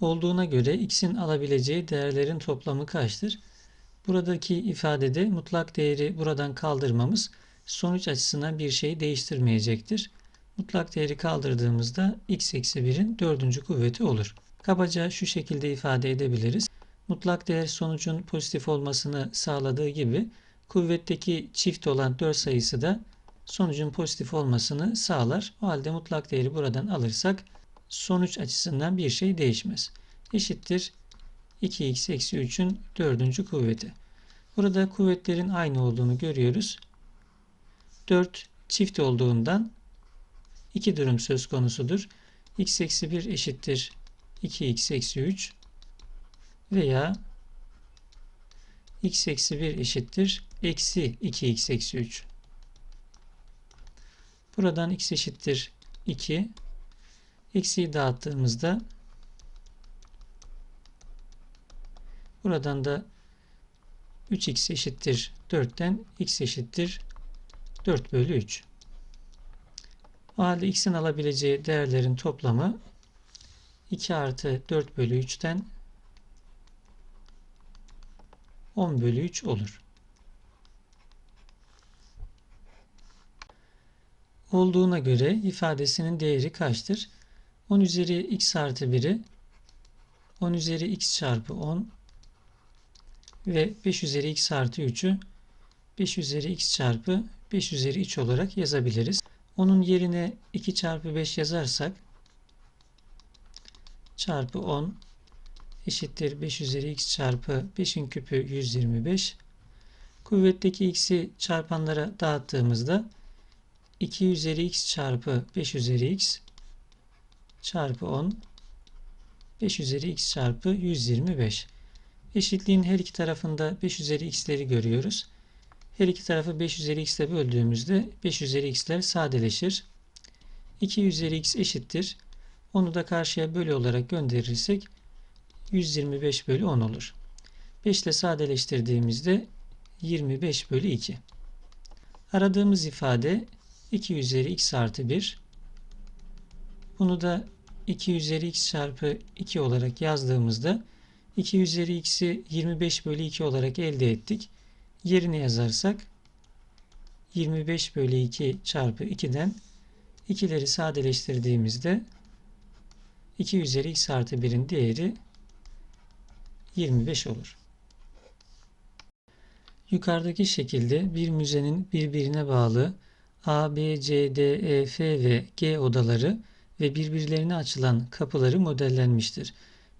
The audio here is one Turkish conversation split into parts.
olduğuna göre x'in alabileceği değerlerin toplamı kaçtır? Buradaki ifadede mutlak değeri buradan kaldırmamız sonuç açısından bir şey değiştirmeyecektir. Mutlak değeri kaldırdığımızda x eksi 1'in dördüncü kuvveti olur. Kabaca şu şekilde ifade edebiliriz. Mutlak değer sonucun pozitif olmasını sağladığı gibi kuvvetteki çift olan 4 sayısı da sonucun pozitif olmasını sağlar. O halde mutlak değeri buradan alırsak sonuç açısından bir şey değişmez. Eşittir 2x eksi 3'ün dördüncü kuvveti. Burada kuvvetlerin aynı olduğunu görüyoruz. 4 çift olduğundan iki durum söz konusudur. x eksi 1 eşittir 2x eksi 3 veya x eksi 1 eşittir eksi 2x eksi 3. Buradan x eşittir 2. Eksiyi dağıttığımızda buradan da 3x eşittir 4'ten x eşittir 4 bölü 3. O halde x'in alabileceği değerlerin toplamı 2 artı 4 bölü 3'ten 10 bölü 3 olur. Olduğuna göre ifadesinin değeri kaçtır? 10 üzeri x artı 1'i 10 üzeri x çarpı 10 ve 5 üzeri x artı 3'ü 5 üzeri x çarpı 5 üzeri 3 olarak yazabiliriz. Onun yerine 2 çarpı 5 yazarsak çarpı 10 eşittir 5 üzeri x çarpı 5'in küpü 125. Kuvvetteki x'i çarpanlara dağıttığımızda 2 üzeri x çarpı 5 üzeri x çarpı 10 5 üzeri x çarpı 125. Eşitliğin her iki tarafında 5 üzeri x'leri görüyoruz. Her iki tarafı 5 üzeri x ile böldüğümüzde 5 üzeri x'ler sadeleşir. 2 üzeri x eşittir. Onu da karşıya bölü olarak gönderirsek 125 bölü 10 olur. 5 ile sadeleştirdiğimizde 25 bölü 2. Aradığımız ifade 2 üzeri x artı 1. Bunu da 2 üzeri x çarpı 2 olarak yazdığımızda 2 üzeri x'i 25 bölü 2 olarak elde ettik. Yerine yazarsak 25 bölü 2 çarpı 2'den 2'leri sadeleştirdiğimizde 2 üzeri x artı 1'in değeri 25 olur. Yukarıdaki şekilde bir müzenin birbirine bağlı A, B, C, D, E, F ve G odaları ve birbirlerine açılan kapıları modellenmiştir.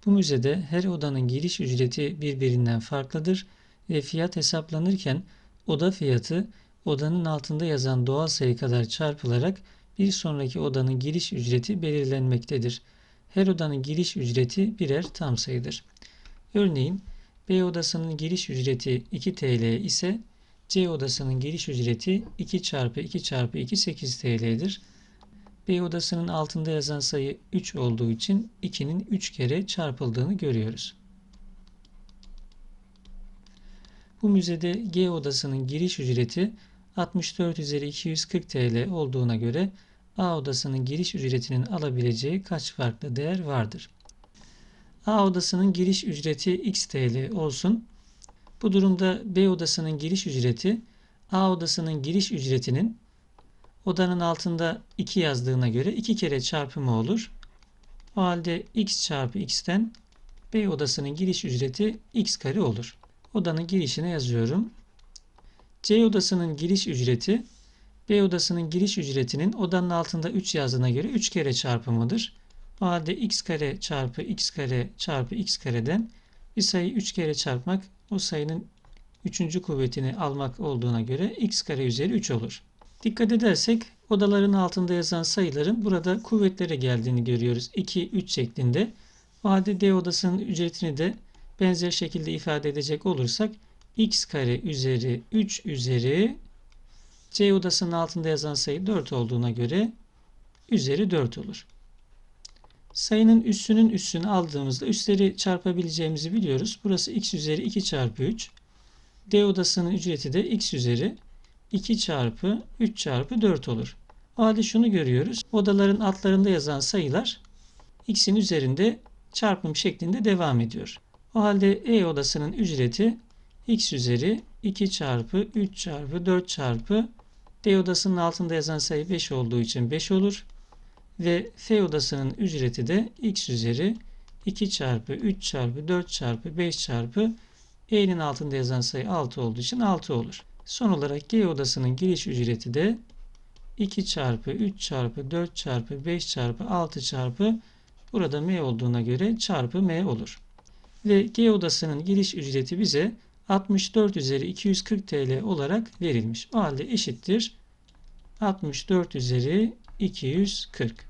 Bu müzede her odanın giriş ücreti birbirinden farklıdır ve fiyat hesaplanırken oda fiyatı odanın altında yazan doğal sayı kadar çarpılarak bir sonraki odanın giriş ücreti belirlenmektedir. Her odanın giriş ücreti birer tam sayıdır. Örneğin B odasının giriş ücreti 2 TL ise C odasının giriş ücreti 2 çarpı 2 çarpı 2 8 TL'dir. B odasının altında yazan sayı 3 olduğu için 2'nin 3 kere çarpıldığını görüyoruz. Bu müzede G odasının giriş ücreti 64 üzeri 240 TL olduğuna göre A odasının giriş ücretinin alabileceği kaç farklı değer vardır? A odasının giriş ücreti x TL olsun. Bu durumda B odasının giriş ücreti A odasının giriş ücretinin odanın altında 2 yazdığına göre 2 kere çarpımı olur. O halde x çarpı x'ten B odasının giriş ücreti x kare olur. Odanın girişine yazıyorum. C odasının giriş ücreti B odasının giriş ücretinin odanın altında 3 yazdığına göre 3 kere çarpımıdır. O halde x kare çarpı x kare çarpı x kareden bir sayı 3 kere çarpmak o sayının 3. kuvvetini almak olduğuna göre x kare üzeri 3 olur. Dikkat edersek odaların altında yazan sayıların burada kuvvetlere geldiğini görüyoruz. 2, 3 şeklinde. O halde D odasının ücretini de benzer şekilde ifade edecek olursak x kare üzeri 3 üzeri C odasının altında yazan sayı 4 olduğuna göre üzeri 4 olur. Sayının üssünün üssünü aldığımızda üsleri çarpabileceğimizi biliyoruz. Burası x üzeri 2 çarpı 3. D odasının ücreti de x üzeri 2 çarpı 3 çarpı 4 olur. O halde şunu görüyoruz. Odaların altlarında yazan sayılar x'in üzerinde çarpım şeklinde devam ediyor. O halde E odasının ücreti x üzeri 2 çarpı 3 çarpı 4 çarpı D odasının altında yazan sayı 5 olduğu için 5 olur. Ve F odasının ücreti de x üzeri 2 çarpı 3 çarpı 4 çarpı 5 çarpı E'nin altında yazan sayı 6 olduğu için 6 olur. Son olarak G odasının giriş ücreti de 2 çarpı 3 çarpı 4 çarpı 5 çarpı 6 çarpı burada M olduğuna göre çarpı M olur. Ve G odasının giriş ücreti bize 64 üzeri 240 TL olarak verilmiş. O halde eşittir 64 üzeri 240.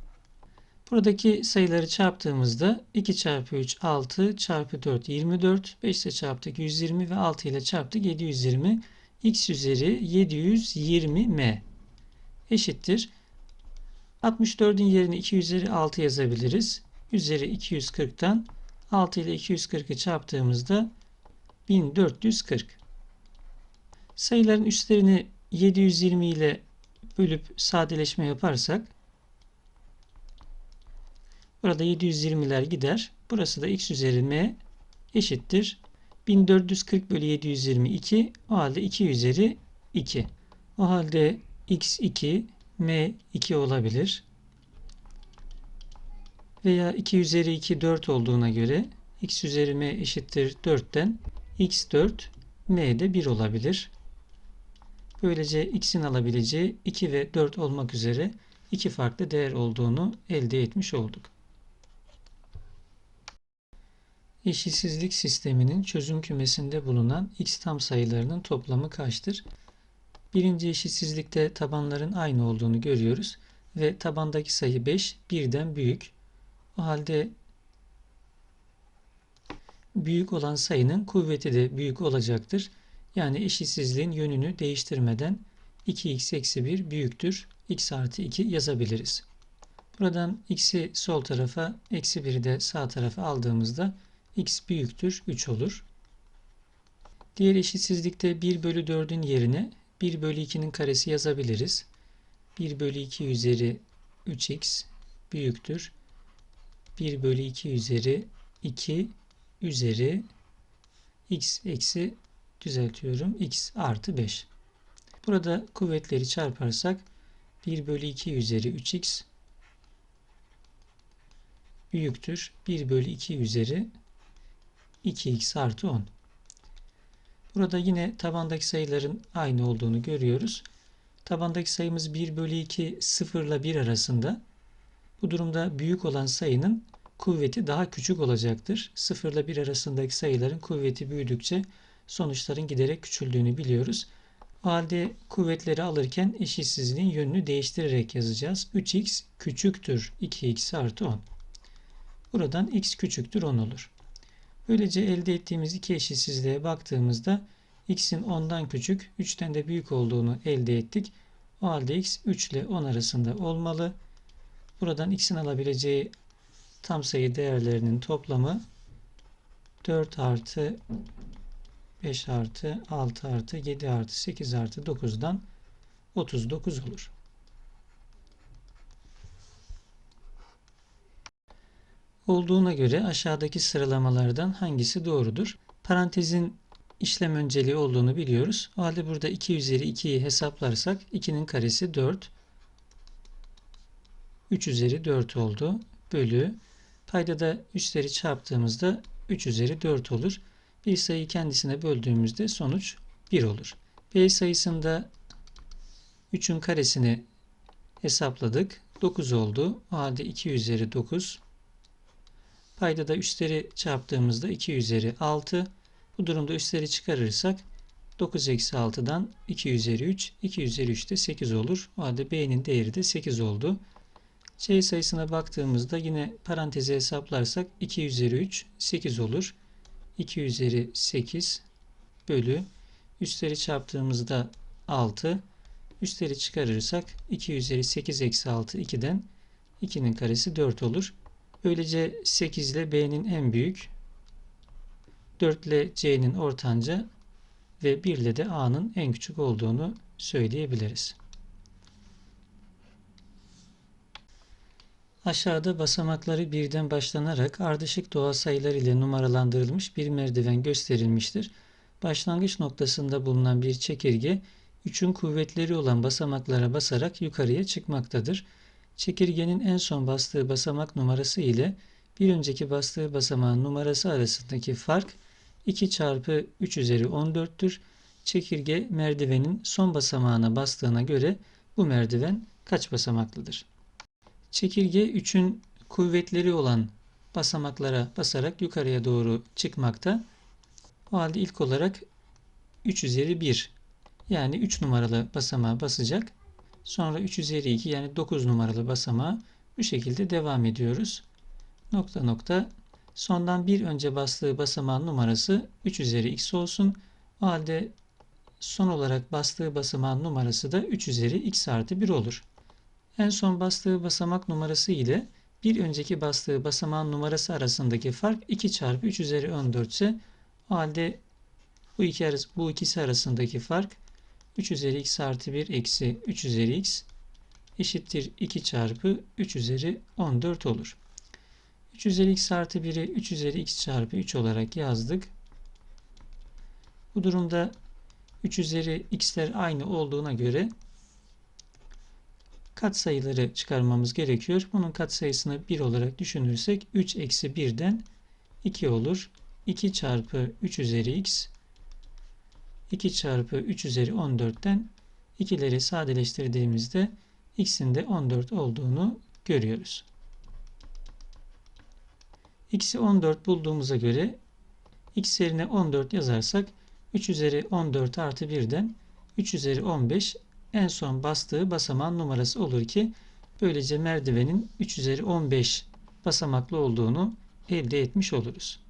Buradaki sayıları çarptığımızda 2 çarpı 3 6 çarpı 4 24 5 ile çarptık 120 ve 6 ile çarptık 720 x üzeri 720 m eşittir. 64'ün yerine 2 üzeri 6 yazabiliriz. Üzeri 240'tan 6 ile 240'ı çarptığımızda 1440. Sayıların üstlerini 720 ile bölüp sadeleşme yaparsak burada 720'ler gider. Burası da x üzeri m eşittir. 1440 bölü 722 o halde 2 üzeri 2. O halde x2 m2 olabilir. Veya 2 üzeri 2 4 olduğuna göre x üzeri m eşittir 4'ten x4 m de 1 olabilir. Böylece x'in alabileceği 2 ve 4 olmak üzere iki farklı değer olduğunu elde etmiş olduk. Eşitsizlik sisteminin çözüm kümesinde bulunan x tam sayılarının toplamı kaçtır? Birinci eşitsizlikte tabanların aynı olduğunu görüyoruz ve tabandaki sayı 5 birden büyük. O halde büyük olan sayının kuvveti de büyük olacaktır. Yani eşitsizliğin yönünü değiştirmeden 2x eksi 1 büyüktür. x artı 2 yazabiliriz. Buradan x'i sol tarafa eksi 1'i de sağ tarafa aldığımızda x büyüktür 3 olur. Diğer eşitsizlikte 1 bölü 4'ün yerine 1 bölü 2'nin karesi yazabiliriz. 1 bölü 2 üzeri 3x büyüktür. 1 bölü 2 üzeri 2 üzeri x eksi düzeltiyorum x artı 5. Burada kuvvetleri çarparsak 1 bölü 2 üzeri 3x büyüktür. 1 bölü 2 üzeri 2x artı 10. Burada yine tabandaki sayıların aynı olduğunu görüyoruz. Tabandaki sayımız 1 bölü 2 0 ile 1 arasında. Bu durumda büyük olan sayının kuvveti daha küçük olacaktır. 0 ile 1 arasındaki sayıların kuvveti büyüdükçe sonuçların giderek küçüldüğünü biliyoruz. O halde kuvvetleri alırken eşitsizliğin yönünü değiştirerek yazacağız. 3x küçüktür 2x artı 10. Buradan x küçüktür 10 olur. Böylece elde ettiğimiz iki eşitsizliğe baktığımızda x'in 10'dan küçük, 3'ten de büyük olduğunu elde ettik. O halde x 3 ile 10 arasında olmalı. Buradan x'in alabileceği tam sayı değerlerinin toplamı 4 artı 5 artı 6 artı 7 artı 8 artı 9'dan 39 olur. Olduğuna göre aşağıdaki sıralamalardan hangisi doğrudur? Parantezin işlem önceliği olduğunu biliyoruz. O halde burada 2 üzeri 2'yi hesaplarsak 2'nin karesi 4. 3 üzeri 4 oldu. Bölü. Payda da üstleri çarptığımızda 3 üzeri 4 olur. Bir sayıyı kendisine böldüğümüzde sonuç 1 olur. B sayısında 3'ün karesini hesapladık. 9 oldu. O halde 2 üzeri 9 Payda da üstleri çarptığımızda 2 üzeri 6. Bu durumda üstleri çıkarırsak 9 eksi 6'dan 2 üzeri 3. 2 üzeri 3 de 8 olur. O halde B'nin değeri de 8 oldu. C sayısına baktığımızda yine parantezi hesaplarsak 2 üzeri 3 8 olur. 2 üzeri 8 bölü üstleri çarptığımızda 6 üstleri çıkarırsak 2 üzeri 8 eksi 6 2'den 2'nin karesi 4 olur. Böylece 8 ile B'nin en büyük, 4 ile C'nin ortanca ve 1 ile de A'nın en küçük olduğunu söyleyebiliriz. Aşağıda basamakları birden başlanarak ardışık doğal sayılar ile numaralandırılmış bir merdiven gösterilmiştir. Başlangıç noktasında bulunan bir çekirge 3'ün kuvvetleri olan basamaklara basarak yukarıya çıkmaktadır. Çekirgenin en son bastığı basamak numarası ile bir önceki bastığı basamağın numarası arasındaki fark 2 çarpı 3 üzeri 14'tür. Çekirge merdivenin son basamağına bastığına göre bu merdiven kaç basamaklıdır? Çekirge 3'ün kuvvetleri olan basamaklara basarak yukarıya doğru çıkmakta. O halde ilk olarak 3 üzeri 1 yani 3 numaralı basamağa basacak. Sonra 3 üzeri 2 yani 9 numaralı basamağa bu şekilde devam ediyoruz. Nokta nokta sondan bir önce bastığı basamağın numarası 3 üzeri x olsun. O halde son olarak bastığı basamağın numarası da 3 üzeri x artı 1 olur. En son bastığı basamak numarası ile bir önceki bastığı basamağın numarası arasındaki fark 2 çarpı 3 üzeri 14 ise o halde bu, bu ikisi arasındaki fark 3 üzeri x artı 1 eksi 3 üzeri x eşittir 2 çarpı 3 üzeri 14 olur. 3 üzeri x artı 1'i 3 üzeri x çarpı 3 olarak yazdık. Bu durumda 3 üzeri x'ler aynı olduğuna göre katsayıları çıkarmamız gerekiyor. Bunun katsayısını 1 olarak düşünürsek 3 eksi 1'den 2 olur. 2 çarpı 3 üzeri x 2 çarpı 3 üzeri 14'ten ikileri sadeleştirdiğimizde x'in de 14 olduğunu görüyoruz. x'i 14 bulduğumuza göre x yerine 14 yazarsak 3 üzeri 14 artı 1'den 3 üzeri 15 en son bastığı basamağın numarası olur ki böylece merdivenin 3 üzeri 15 basamaklı olduğunu elde etmiş oluruz.